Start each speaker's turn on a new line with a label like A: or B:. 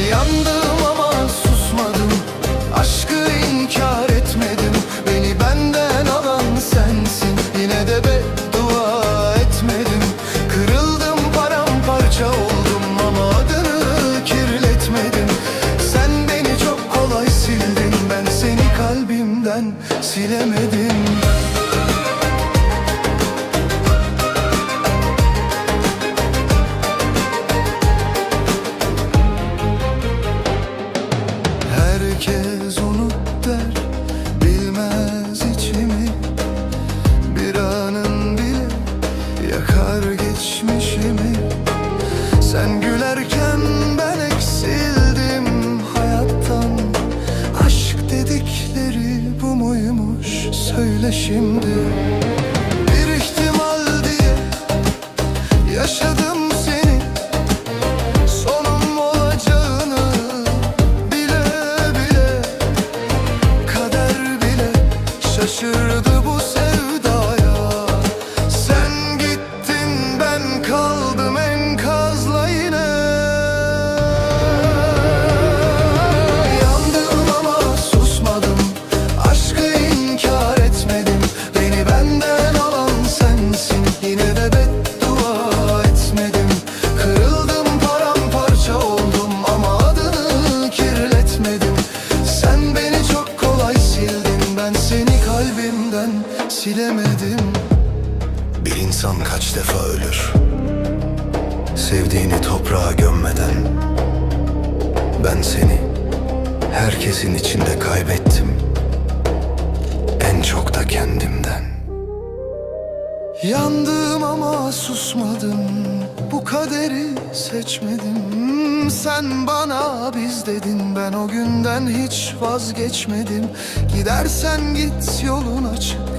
A: Yandım ama susmadım. Aşkı inkar etmedim. Beni benden alan sensin. Yine de beddua etmedim. Kırıldım paramparça oldum Ama adını kirletmedim. Sen beni çok kolay sildin. Ben seni kalbimden silemedim Sen gülerken ben eksildim hayattan. Aşk dedikleri bu muymuş? Söyle şimdi. Bir ihtimal diye Yaşadım seni. Sonum olacağını bile bile Kader bile şaşırdı bu sevdaya Ben seni kalbimden silemedim. Bir insan kaç defa ölür? Sevdiğini toprağa gömmeden. Ben seni herkesin içinde kaybettim. En çok da kendimden. Yandım ama susmadım. Bu kaderi seçmedim Sen bana biz dedin. Ben o günden hiç vazgeçmedim. Gidersen git yolun açık